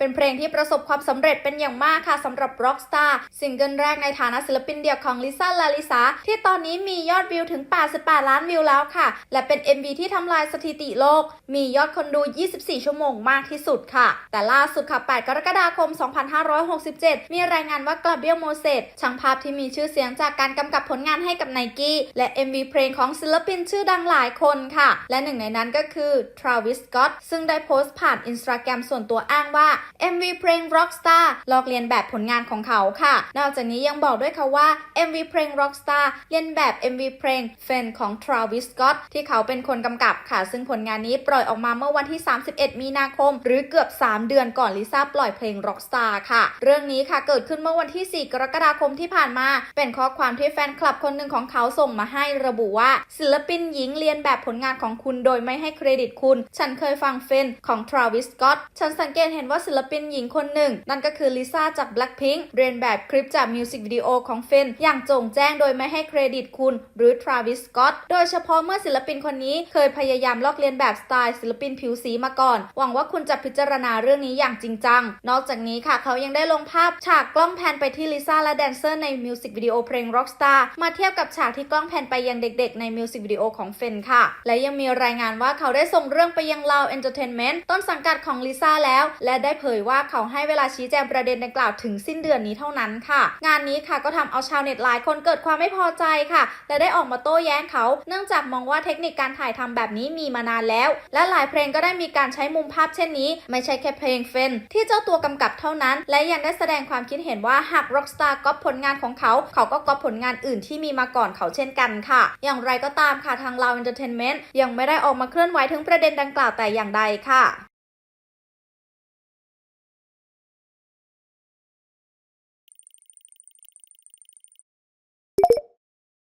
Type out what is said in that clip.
เป็นเพลงที่ประสบความสำเร็จเป็นอย่างมากค่ะสำหรับ Rockstar ซิงเกิลแรกในฐานะศิลปินเดี่ยวของลิซ่าลาลิซาที่ตอนนี้มียอดวิวถึง 88 ล้านวิวแล้วค่ะ และเป็น MV ที่ทำลายสถิติโลก มียอดคนดู 24 ชั่วโมงมากที่สุดค่ะ แต่ล่าสุดค่ะ 8 กรกฎาคม 2567 มีรายงานว่ากลาเบียลโมเสสช่างภาพที่มีชื่อเสียงจากการกำกับผลงานให้กับไนกี้และ MV เพลงของศิลปินชื่อดังหลายคนค่ะ และหนึ่งในนั้นก็คือ Travis Scott ซึ่งได้โพสต์ผ่านอินสตาแกรมส่วนตัวอ้างว่า MV เพลง Rockstar ลอกเลียนแบบผลงานของเขาค่ะ นอกจากนี้ยังบอกด้วยค่ะว่า MV เพลง Rockstar เลียนแบบ MV เพลง Fan ของ Travis Scott ที่เขาเป็นคนกำกับค่ะ ซึ่งผลงานนี้ปล่อยออกมาเมื่อวันที่ 31 มีนาคม หรือเกือบ 3 เดือนก่อนลิซ่าปล่อยเพลง Rockstar ค่ะ เรื่องนี้ค่ะเกิดขึ้นเมื่อวันที่ 4 กรกฎาคมที่ผ่านมา เป็นข้อความที่แฟนคลับคนหนึ่งของเขาส่งมาให้ระบุว่า ศิลปินหญิงเรียนแบบผลงานของคุณโดยไม่ให้เครดิตคุณ ฉันเคยฟังเฟนของ Travis Scott ฉันสังเกตเห็นว่าศิลปินหญิงคนหนึ่ง นั่นก็คือลิซ่าจาก Blackpink เรียนแบบคลิปจากมิวสิกวิดีโอของเฟนอย่างจงแจ้งโดยไม่ให้เครดิตคุณหรือ Travis Scott โดยเฉพาะเมื่อศิลปินคนนี้เคยพยายามลอกเลียนแบบสไตล์ศิลปินผิวสีมาก่อน หวังว่าคุณจะพิจารณาเรื่องนี้อย่างจริงจัง นอกจากนี้ค่ะเขายังได้ลงภาพฉากกล้องแพนไปที่ลิซ่าและแดนเซอร์ในมิวสิกวิดีโอเพลง Rockstar มาเทียบกับฉากที่กล้องแพนไปยังเด็กๆ ในมิวสิกวิดีโอของเฟนค่ะ และยังมีรายงานว่าเขาได้ส่งเรื่องไปยังลาวเอนเตอร์เทนเมนต์ต้นสังกัดของลิซ่าแล้ว และได้เผยว่าเขาให้เวลาชี้แจงประเด็นดังกล่าวถึงสิ้นเดือนนี้เท่านั้นค่ะ งานนี้ค่ะก็ทำเอาชาวเน็ตหลายคนเกิดความไม่พอใจค่ะ และได้ออกมาโต้แย้งเขา เนื่องจากมองว่าเทคนิคการถ่ายทำแบบนี้มีมานานแล้ว และหลายเพลงก็ได้มีการใช้มุมภาพเช่นนี้ ไม่ใช่แค่เพลงเฟนที่เจ้าตัวกำกับเท่านั้น และยังได้แสดงความคิดเห็นว่าหาก Rockstar ก๊อปผลงานของเขา เขาก็ก๊อปผลงานอื่นที่มีมาก่อนเขาเช่นกันค่ะ อย่างไรก็ตามค่ะทาง Loud Entertainment ยังไม่ได้ออกมาเคลื่อนไหวถึงประเด็นดังกล่าวแต่อย่างใดค่ะ